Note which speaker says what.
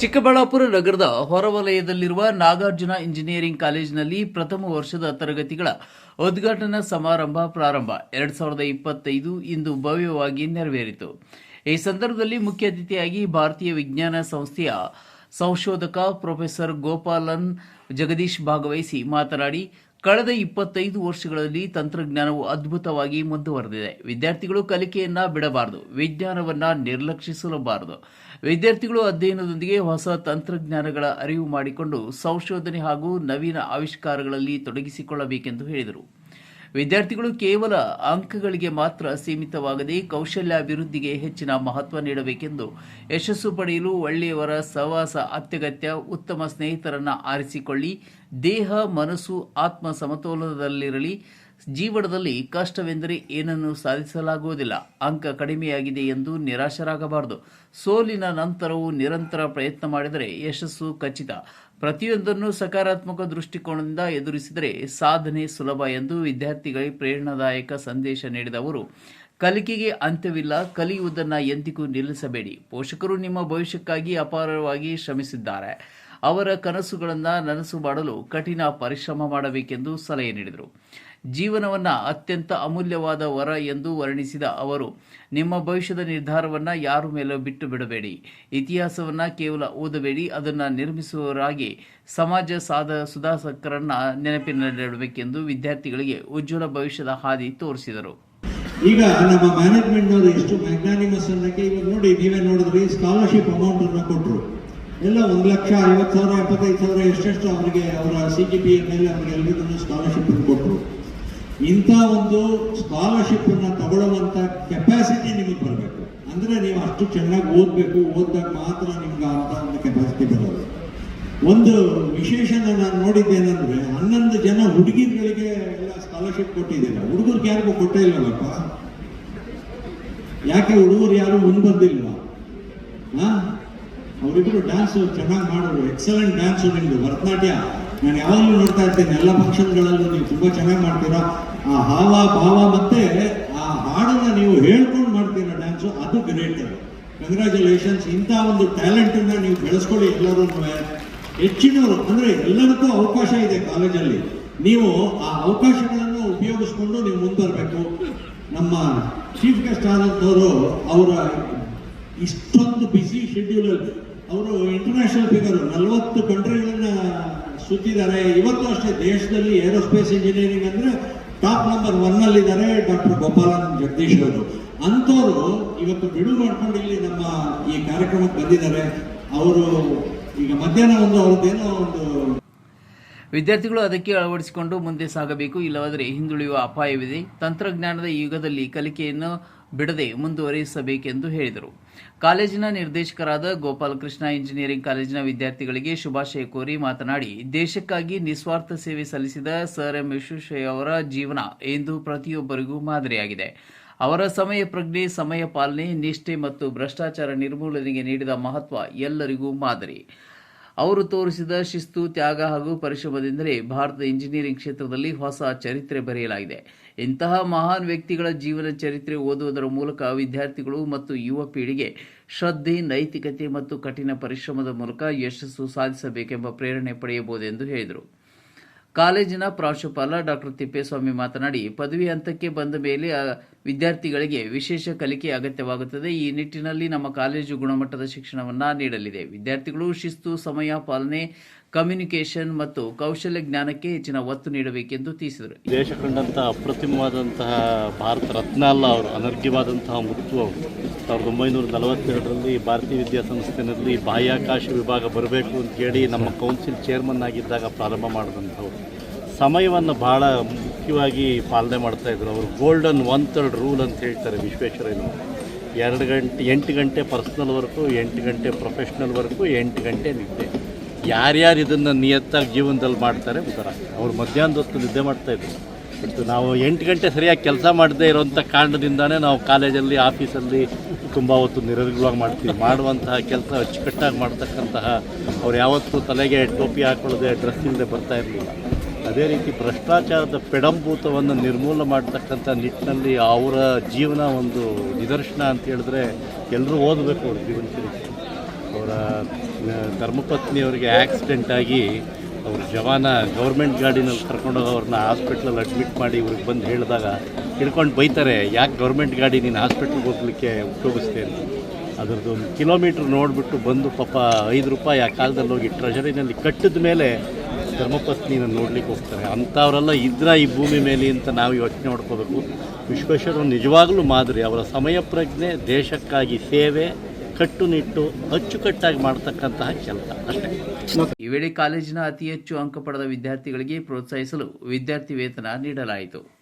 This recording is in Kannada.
Speaker 1: ಚಿಕ್ಕಬಳ್ಳಾಪುರ ನಗರದ ಹೊರವಲಯದಲ್ಲಿರುವ ನಾಗಾರ್ಜುನ ಇಂಜಿನಿಯರಿಂಗ್ ಕಾಲೇಜಿನಲ್ಲಿ ಪ್ರಥಮ ವರ್ಷದ ತರಗತಿಗಳ ಉದ್ಘಾಟನಾ ಸಮಾರಂಭ ಪ್ರಾರಂಭ. ಎರಡ್ ಸಾವಿರದ ಇಪ್ಪತ್ತೈದು ಇಂದು ಭವ್ಯವಾಗಿ ನೆರವೇರಿತು. ಈ ಸಂದರ್ಭದಲ್ಲಿ ಮುಖ್ಯ ಅತಿಥಿಯಾಗಿ ಭಾರತೀಯ ವಿಜ್ಞಾನ ಸಂಸ್ಥೆಯ ಸಂಶೋಧಕ ಪ್ರೊಫೆಸರ್ ಗೋಪಾಲನ್ ಜಗದೀಶ್ ಭಾಗವಹಿಸಿ ಮಾತನಾಡಿ, ಕಳೆದ ಇಪ್ಪತ್ತೈದು ವರ್ಷಗಳಲ್ಲಿ ತಂತ್ರಜ್ಞಾನವು ಅದ್ಭುತವಾಗಿ ಮುಂದುವರೆದಿದೆ. ವಿದ್ಯಾರ್ಥಿಗಳು ಕಲಿಕೆಯನ್ನ ಬಿಡಬಾರದು, ವಿಜ್ಞಾನವನ್ನ ನಿರ್ಲಕ್ಷಿಸಲಬಾರದು. ವಿದ್ಯಾರ್ಥಿಗಳು ಅಧ್ಯಯನದೊಂದಿಗೆ ಹೊಸ ತಂತ್ರಜ್ಞಾನಗಳ ಅರಿವು ಮಾಡಿಕೊಂಡು ಸಂಶೋಧನೆ ಹಾಗೂ ನವೀನ ಆವಿಷ್ಕಾರಗಳಲ್ಲಿ ತೊಡಗಿಸಿಕೊಳ್ಳಬೇಕೆಂದು ಹೇಳಿದರು. ವಿದ್ಯಾರ್ಥಿಗಳು ಕೇವಲ ಅಂಕಗಳಿಗೆ ಮಾತ್ರ ಸೀಮಿತವಾಗದೆ ಕೌಶಲ್ಯಾಭಿವೃದ್ಧಿಗೆ ಹೆಚ್ಚಿನ ಮಹತ್ವ ನೀಡಬೇಕೆಂದು ಯಶಸ್ಸು ಪಡೆಯಲು ಒಳ್ಳೆಯವರ ಸಹವಾಸ, ಅತ್ಯಗತ್ಯ, ಉತ್ತಮ ಸ್ನೇಹಿತರನ್ನು ಆರಿಸಿಕೊಳ್ಳಿ. ದೇಹ, ಮನಸ್ಸು, ಆತ್ಮ ಸಮತೋಲನದಲ್ಲಿರಲಿ. ಜೀವನದಲ್ಲಿ ಕಷ್ಟವೆಂದರೆ ಏನನ್ನು ಸಾಧಿಸಲಾಗುವುದಿಲ್ಲ. ಅಂಕ ಕಡಿಮೆಯಾಗಿದೆ ಎಂದು ನಿರಾಶರಾಗಬಾರದು. ಸೋಲಿನ ನಂತರವೂ ನಿರಂತರ ಪ್ರಯತ್ನ ಮಾಡಿದರೆ ಯಶಸ್ಸು ಖಚಿತ. ಪ್ರತಿಯೊಂದನ್ನು ಸಕಾರಾತ್ಮಕ ದೃಷ್ಟಿಕೋನದಿಂದ ಎದುರಿಸಿದರೆ ಸಾಧನೆ ಸುಲಭ ಎಂದು ವಿದ್ಯಾರ್ಥಿಗಳಿಗೆ ಪ್ರೇರಣಾದಾಯಕ ಸಂದೇಶ ನೀಡಿದ ಅವರು ಕಲಿಕೆಗೆ ಅಂತ್ಯವಿಲ್ಲ, ಕಲಿಯುವುದನ್ನು ಎಂದಿಗೂ ನಿಲ್ಲಿಸಬೇಡಿ. ಪೋಷಕರು ನಿಮ್ಮ ಭವಿಷ್ಯಕ್ಕಾಗಿ ಅಪಾರವಾಗಿ ಶ್ರಮಿಸಿದ್ದಾರೆ. ಅವರ ಕನಸುಗಳನ್ನು ನನಸು ಮಾಡಲು ಕಠಿಣ ಪರಿಶ್ರಮ ಮಾಡಬೇಕೆಂದು ಸಲಹೆ ನೀಡಿದರು. ಜೀವನವನ್ನ ಅತ್ಯಂತ ಅಮೂಲ್ಯವಾದ ವರ ಎಂದು ವರ್ಣಿಸಿದ ಅವರು, ನಿಮ್ಮ ಭವಿಷ್ಯದ ನಿರ್ಧಾರವನ್ನ ಯಾರ ಮೇಲೂ ಬಿಟ್ಟು ಬಿಡಬೇಡಿ. ಇತಿಹಾಸವನ್ನ ಕೇವಲ ಓದಬೇಡಿ, ಅದನ್ನ ನಿರ್ಮಿಸುವವರಾಗಿ ಸಮಾಜ ಸಾಧ ಸುಧಾಸಕರನ್ನ ನೆನಪಿನಲ್ಲಿಡಬೇಕೆಂದು ವಿದ್ಯಾರ್ಥಿಗಳಿಗೆ ಉಜ್ವಲ ಭವಿಷ್ಯದ ಹಾದಿ ತೋರಿಸಿದರು.
Speaker 2: ಈಗ ನಮ್ಮ ಮ್ಯಾನೇಜ್ಮೆಂಟ್ನವರು ಎಷ್ಟು ಮ್ಯಾಗ್ನಾನಿಮಸ್ ಅನ್ನಕ್ಕೆ ಇವಾಗ ನೋಡಿ, ನೀವೇ ನೋಡಿದ್ರಿ ಸ್ಕಾಲರ್ಶಿಪ್ ಅಮೌಂಟ್ ಅನ್ನ ಕೊಟ್ಟರು ಎಲ್ಲ ಒಂದು ಲಕ್ಷ ಐವತ್ತು ಸಾವಿರ, ಎಪ್ಪತ್ತೈದು ಸಾವಿರ ಎಷ್ಟೆಷ್ಟು ಅವರಿಗೆ ಅವರ ಸಿ ಜಿ ಪಿ ಮೇಲೆ ಅವ್ರಿಗೆ ಎಲ್ಲರಿಗೂ ಸ್ಕಾಲರ್ಶಿಪ್ ಕೊಟ್ಟರು ಇಂಥ ಒಂದು ಸ್ಕಾಲರ್ಶಿಪ್ ತಗೊಳ್ಳುವಂಥ ಕೆಪಾಸಿಟಿ ನಿಮಗೆ ಬರಬೇಕು. ಅಂದ್ರೆ ನೀವು ಅಷ್ಟು ಚೆನ್ನಾಗಿ ಓದಬೇಕು, ಓದಿದಾಗ ಮಾತ್ರ ನಿಮ್ಗೆ ಅಂತ ಒಂದು ಕೆಪಾಸಿಟಿ ಬರೋದು. ಒಂದು ವಿಶೇಷ ನಾನು ನೋಡಿದ್ದೇನೆಂದರೆ, ಹನ್ನೊಂದು ಜನ ಹುಡುಗಿರುಗಳಿಗೆ ಎಲ್ಲ ಸ್ಕಾಲರ್ಶಿಪ್ ಕೊಟ್ಟಿದ್ದೀರಾ ಹುಡುಗರಿಗೆ ಯಾರಿಗೂ ಕೊಟ್ಟೇ ಇಲ್ಲವಪ್ಪ? ಯಾಕೆ ಹುಡುಗರು ಯಾರು ಮುಂದೆ ಬಂದಿಲ್ಲ ಹಾಂ ಅವರಿಬ್ರು ಡ್ಯಾನ್ಸ್ ಚೆನ್ನಾಗಿ ಮಾಡೋರು ಎಕ್ಸಲೆಂಟ್ ಡ್ಯಾನ್ಸ್ ನಿಮ್ಮದು ಭರತನಾಟ್ಯ. ನಾನು ಯಾವಾಗಲೂ ನೋಡ್ತಾ ಇರ್ತೇನೆ, ಎಲ್ಲ ಫಂಕ್ಷನ್ಗಳಲ್ಲೂ ನೀವು ತುಂಬ ಚೆನ್ನಾಗಿ ಮಾಡ್ತೀರಾ? ಆ ಹಾವ, ಭಾವ ಮತ್ತೆ ಆ ಹಾಡನ್ನ ನೀವು ಹೇಳ್ಕೊಂಡು ಮಾಡ್ತೀರಾ ಡ್ಯಾನ್ಸು ಅದು ಗ್ರೇಟ್ ಕಂಗ್ರ್ಯಾಚುಲೇಷನ್ಸ್ ಇಂಥ ಒಂದು ಟ್ಯಾಲೆಂಟ್ ಅನ್ನ ನೀವು ಬೆಳೆಸ್ಕೊಳ್ಳಿ ಎಲ್ಲರೂ ಹೆಚ್ಚಿನವರು, ಅಂದ್ರೆ ಎಲ್ಲರಿಗೂ ಅವಕಾಶ ಇದೆ ಕಾಲೇಜಲ್ಲಿ. ನೀವು ಆ ಅವಕಾಶಗಳನ್ನು ಉಪಯೋಗಿಸ್ಕೊಂಡು ನೀವು ಮುಂದುವರಬೇಕು ನಮ್ಮ ಚೀಫ್ ಗೆಸ್ಟ್ ಆದಂಥವರು ಅವರ ಇಷ್ಟೊಂದು ಬಿಸಿ ಶೆಡ್ಯೂಲ್ ಅಲ್ಲಿ, ಅವರು ಇಂಟರ್ನ್ಯಾಷನಲ್ ಫಿಗರ್ ನಲವತ್ತು ಕಂಟ್ರಿಗಳನ್ನ ಸುತ್ತಿದ್ದಾರೆ. ಇವತ್ತು ಅಷ್ಟೇ ದೇಶದಲ್ಲಿ ಏರೋಸ್ಪೇಸ್ ಇಂಜಿನಿಯರಿಂಗ್ ಅಂದ್ರೆ ಟಾಪ್ ನಂಬರ್ ಒನ್ನಲ್ಲಿದ್ದಾರೆ ಡಾಕ್ಟರ್ ಗೋಪಾಲನ್ ಜಗದೀಶ್ ಅವರು. ಅಂಥವ್ರು ಇವತ್ತು ಬಿಡು ಮಾಡ್ಕೊಂಡು ಇಲ್ಲಿ ನಮ್ಮ ಈ ಕಾರ್ಯಕ್ರಮಕ್ಕೆ ಬಂದಿದ್ದಾರೆ. ಅವರು ಈಗ ಮಧ್ಯಾಹ್ನ ಒಂದು ಅವ್ರದ್ದೇನೋ ಒಂದು
Speaker 1: ವಿದ್ಯಾರ್ಥಿಗಳು ಅದಕ್ಕೆ ಅಳವಡಿಸಿಕೊಂಡು ಮುಂದೆ ಸಾಗಬೇಕು. ಇಲ್ಲವಾದರೆ ಹಿಂದುಳಿಯುವ ಅಪಾಯವಿದೆ. ತಂತ್ರಜ್ಞಾನದ ಯುಗದಲ್ಲಿ ಕಲಿಕೆಯನ್ನು ಬಿಡದೆ ಮುಂದುವರಿಸಬೇಕೆಂದು ಹೇಳಿದರು. ಕಾಲೇಜಿನ ನಿರ್ದೇಶಕರಾದ ಗೋಪಾಲಕೃಷ್ಣ ಇಂಜಿನಿಯರಿಂಗ್ ಕಾಲೇಜಿನ ವಿದ್ಯಾರ್ಥಿಗಳಿಗೆ ಶುಭಾಶಯ ಕೋರಿ ಮಾತನಾಡಿ, ದೇಶಕ್ಕಾಗಿ ನಿಸ್ವಾರ್ಥ ಸೇವೆ ಸಲ್ಲಿಸಿದ ಸರ್ ಎಂ ವಿಶ್ವೇಶ್ವರಯ್ಯ ಅವರ ಜೀವನ ಎಂದು ಪ್ರತಿಯೊಬ್ಬರಿಗೂ ಮಾದರಿಯಾಗಿದೆ. ಅವರ ಸಮಯ ಪ್ರಜ್ಞೆ, ಸಮಯ ಪಾಲನೆ, ನಿಷ್ಠೆ ಮತ್ತು ಭ್ರಷ್ಟಾಚಾರ ನಿರ್ಮೂಲನೆಗೆ ನೀಡಿದ ಮಹತ್ವ ಎಲ್ಲರಿಗೂ ಮಾದರಿ. ಅವರು ತೋರಿಸಿದ ಶಿಸ್ತು, ತ್ಯಾಗ ಹಾಗೂ ಪರಿಶ್ರಮದಿಂದಲೇ ಭಾರತದ ಇಂಜಿನಿಯರಿಂಗ್ ಕ್ಷೇತ್ರದಲ್ಲಿ ಹೊಸ ಚರಿತ್ರೆ ಬರೆಯಲಾಗಿದೆ. ಇಂತಹ ಮಹಾನ್ ವ್ಯಕ್ತಿಗಳ ಜೀವನ ಚರಿತ್ರೆ ಓದುವುದರ ಮೂಲಕ ವಿದ್ಯಾರ್ಥಿಗಳು ಮತ್ತು ಯುವ ಪೀಳಿಗೆ ಶ್ರದ್ಧೆ, ನೈತಿಕತೆ ಮತ್ತು ಕಠಿಣ ಪರಿಶ್ರಮದ ಮೂಲಕ ಯಶಸ್ಸು ಸಾಧಿಸಬೇಕೆಂಬ ಪ್ರೇರಣೆ ಪಡೆಯಬಹುದು ಎಂದು ಹೇಳಿದರು. ಕಾಲೇಜಿನ ಪ್ರಾಂಶುಪಾಲ ಡಾಕ್ಟರ್ ತಿಪ್ಪೇಸ್ವಾಮಿ ಮಾತನಾಡಿ, ಪದವಿ ಹಂತಕ್ಕೆ ಬಂದ ಮೇಲೆ ವಿದ್ಯಾರ್ಥಿಗಳಿಗೆ ವಿಶೇಷ ಕಲಿಕೆ ಅಗತ್ಯವಾಗುತ್ತದೆ. ಈ ನಿಟ್ಟಿನಲ್ಲಿ ನಮ್ಮ ಕಾಲೇಜು ಗುಣಮಟ್ಟದ ಶಿಕ್ಷಣವನ್ನು ನೀಡಲಿದೆ. ವಿದ್ಯಾರ್ಥಿಗಳು ಶಿಸ್ತು, ಸಮಯ, ಪಾಲನೆ, ಕಮ್ಯುನಿಕೇಷನ್ ಮತ್ತು ಕೌಶಲ್ಯ ಜ್ಞಾನಕ್ಕೆ ಹೆಚ್ಚಿನ ಒತ್ತು ನೀಡಬೇಕೆಂದು ತಿಳಿಸಿದರು.
Speaker 3: ದೇಶ ಕಂಡಂತಹ ಅಪ್ರತಿಮವಾದಂತಹ ಭಾರತ ರತ್ನ ಅಲ್ಲ ಅವರು, ಅನರ್ಘ್ಯವಾದಂತಹ ಮುತ್ತು ಅವರು. ಸಾವಿರದ ಒಂಬೈನೂರ ನಲವತ್ತೆರಡರಲ್ಲಿ ಭಾರತೀಯ ವಿದ್ಯಾಸಂಸ್ಥೆಯಲ್ಲಿ ಬಾಹ್ಯಾಕಾಶ ವಿಭಾಗ ಬರಬೇಕು ಅಂತ ಹೇಳಿ ನಮ್ಮ ಕೌನ್ಸಿಲ್ ಚೇರ್ಮನ್ ಆಗಿದ್ದಾಗ ಪ್ರಾರಂಭ ಮಾಡಿದಂಥವ್ರು. ಸಮಯವನ್ನು ಭಾಳ ಮುಖ್ಯವಾಗಿ ಪಾಲನೆ ಮಾಡ್ತಾಯಿದ್ರು ಅವರು ಗೋಲ್ಡನ್ ಒನ್ ಥರ್ಡ್ ರೂಲ್ ಅಂತ ಹೇಳ್ತಾರೆ ವಿಶ್ವೇಶ್ವರಯ್ಯನವರು ಎರಡು ಗಂಟೆ, ಎಂಟು ಗಂಟೆ ಪರ್ಸ್ನಲ್ ವರ್ಕು ಎಂಟು ಗಂಟೆ ಪ್ರೊಫೆಷ್ನಲ್ ವರ್ಕು ಎಂಟು ಗಂಟೆ ನಿದ್ದೆ. ಯಾರ್ಯಾರು ಇದನ್ನು ನಿಯತ್ತಾಗಿ ಜೀವನದಲ್ಲಿ ಮಾಡ್ತಾರೆ ಉತ್ತರ. ಅವ್ರು ಮಧ್ಯಾಹ್ನದ ಹೊತ್ತು ನಿದ್ದೆ ಮಾಡ್ತಾಯಿದ್ರು ಬಟ್ ನಾವು ಎಂಟು ಗಂಟೆ ಸರಿಯಾಗಿ ಕೆಲಸ ಮಾಡದೇ ಇರೋವಂಥ ಕಾರಣದಿಂದಾನೇ ನಾವು ಕಾಲೇಜಲ್ಲಿ, ಆಫೀಸಲ್ಲಿ ತುಂಬ ಹೊತ್ತು ನಿರರ್ಗಳವಾಗಿ ಮಾಡ್ತೀವಿ. ಮಾಡುವಂತಹ ಕೆಲಸ ಅಚ್ಚುಕಟ್ಟಾಗಿ ಮಾಡ್ತಕ್ಕಂತಹ ಅವ್ರು ಯಾವತ್ತೂ ತಲೆಗೆ ಟೋಪಿ ಹಾಕೊಳ್ಳದೆ ಡ್ರೆಸ್ ಇಲ್ಲದೆ ಬರ್ತಾ ಇರಲಿಲ್ಲ. ಅದೇ ರೀತಿ ಭ್ರಷ್ಟಾಚಾರದ ಪೆಡಂಭೂತವನ್ನು ನಿರ್ಮೂಲ ಮಾಡ್ತಕ್ಕಂಥ ನಿಟ್ಟಿನಲ್ಲಿ ಅವರ ಜೀವನ ಒಂದು ನಿದರ್ಶನ ಅಂತ ಹೇಳಿದ್ರೆ ಎಲ್ಲರೂ ಓದಬೇಕು ಅವ್ರ ಜೀವನ ಚರಿತ್ರೆ ಅವರ ಧರ್ಮಪತ್ನಿಯವರಿಗೆ ಆಕ್ಸಿಡೆಂಟ್ ಆಗಿ ಅವ್ರ ಜವಾನ ಗೌರ್ಮೆಂಟ್ ಗಾಡಿನಲ್ಲಿ ಕರ್ಕೊಂಡೋಗಿ ಅವ್ರನ್ನ ಹಾಸ್ಪಿಟ್ಲಲ್ಲಿ ಅಡ್ಮಿಟ್ ಮಾಡಿ ಇವ್ರಿಗೆ ಬಂದು ಹೇಳಿದಾಗ ಹಿಡ್ಕೊಂಡು ಬೈತಾರೆ, ಯಾಕೆ ಗೌರ್ಮೆಂಟ್ ಗಾಡಿ ನೀನು ಹಾಸ್ಪಿಟ್ಲ್ಗೆ ಹೋಗ್ಲಿಕ್ಕೆ ಉಪಯೋಗಿಸ್ತೆ ಅಂತ. ಅದರದ್ದು ಒಂದು ಕಿಲೋಮೀಟ್ರ್ ನೋಡಿಬಿಟ್ಟು ಬಂದು ಪಾಪ ಐದು ರೂಪಾಯಿ ಆ ಕಾಲದಲ್ಲಿ ಹೋಗಿ ಟ್ರೆಜರಿನಲ್ಲಿ ಕಟ್ಟಿದ ಮೇಲೆ ಧರ್ಮಪತ್ನಿನ ನೋಡ್ಲಿಕ್ಕೆ ಹೋಗ್ತಾರೆ. ಅಂಥವರೆಲ್ಲ ಇದ್ರ ಈ ಭೂಮಿ ಮೇಲೆ ಅಂತ ನಾವು ಯೋಚನೆ ಮಾಡ್ಕೋಬೇಕು. ವಿಶ್ವೇಶ್ವರ ನಿಜವಾಗಲೂ ಮಾದರಿ. ಅವರ ಸಮಯ ಪ್ರಜ್ಞೆ, ದೇಶಕ್ಕಾಗಿ ಸೇವೆ, ಕಟ್ಟುನಿಟ್ಟು, ಅಚ್ಚುಕಟ್ಟಾಗಿ ಮಾಡ್ತಕ್ಕಂತಹ ಕೆಲಸ. ಅಷ್ಟೇ.
Speaker 1: ಈ ವೇಳೆ ಕಾಲೇಜಿನ ಅತಿ ಹೆಚ್ಚು ಅಂಕ ಪಡೆದ ವಿದ್ಯಾರ್ಥಿಗಳಿಗೆ ಪ್ರೋತ್ಸಾಹಿಸಲು ವಿದ್ಯಾರ್ಥಿ ವೇತನ ನೀಡಲಾಯಿತು.